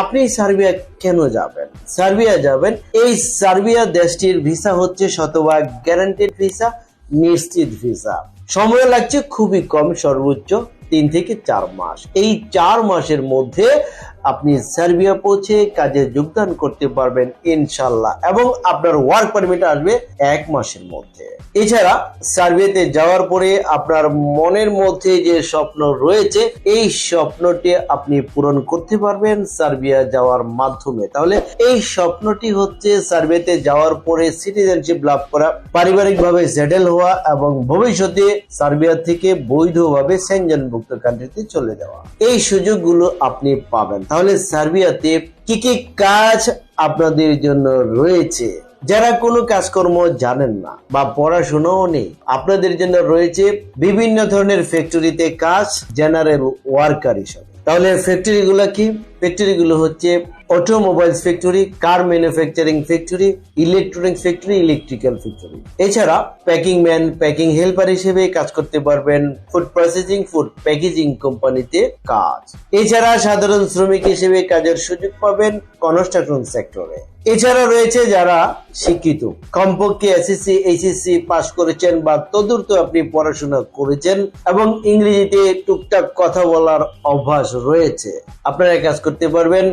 আপনি সার্বিয়া কেন যাবেন? সার্বিয়া যাবেন। এই সার্বিয়া দেশটির ভিসা হচ্ছে শতভাগ গ্যারান্টেড ভিসা, নিশ্চিত ভিসা। সময় লাগছে খুবই কম, সর্বোচ্চ তিন থেকে চার মাস। এই চার মাসের মধ্যে আপনি সার্বিয়া পৌঁছে কাজে যোগদান করতে পারবেন ইনশাল্লাহ এবং আপনার ওয়ার্ক পারমিট আসবে এক মাসের মধ্যে। এছাড়া সার্বিয়াতে যাওয়ার পরে আপনার মনের মধ্যে যে স্বপ্ন রয়েছে, এই স্বপ্নটি আপনি পূরণ করতে পারবেন সার্বিয়া যাওয়ার মাধ্যমে। তাহলে এই স্বপ্নটি হচ্ছে সার্বিয়াতে যাওয়ার পরে সিটিজেনশিপ লাভ করা, পারিবারিকভাবে সেটেল হওয়া এবং ভবিষ্যতে সার্বিয়া থেকে বৈধভাবে সেনজনভুক্ত কান্ট্রিতে চলে যাওয়া। এই সুযোগগুলো আপনি পাবেন। তাহলে সার্বিয়াতে কি কি কাজ আপনাদের জন্য রয়েছে? যারা কোনো কাজকর্ম জানেন না বা পড়াশোনাও নেই, আপনাদের জন্য রয়েছে বিভিন্ন ধরনের ফ্যাক্টরিতে কাজ জেনারেল ওয়ার্কার হিসাবে। তাহলে ফ্যাক্টরি গুলো কি? ফ্যাক্টরি গুলো হচ্ছে automobiles factory car manufacturing factory electronics factory electrical factory এছাড়া প্যাকিং ম্যান প্যাকিং হেল্পার হিসেবে কাজ করতে পারবেন ফুড প্রসেসিং ফুড প্যাকেজিং কোম্পানিতে কাজ। এছাড়া সাধারণ শ্রমিক হিসেবে কাজের সুযোগ পাবেন কনস্ট্রাকশন সেক্টরে এছাড়া রয়েছে যারা শিক্ষিত, কমপক্ষে এসএসসি এইচএসসি পাশ করেছেন বা তদূর্ত আপনি পড়াশোনা করেছেন এবং ইংরেজিতে টুকটাক কথা বলার অভ্যাস রয়েছে। আপনারা কাজ করতে পারবেন।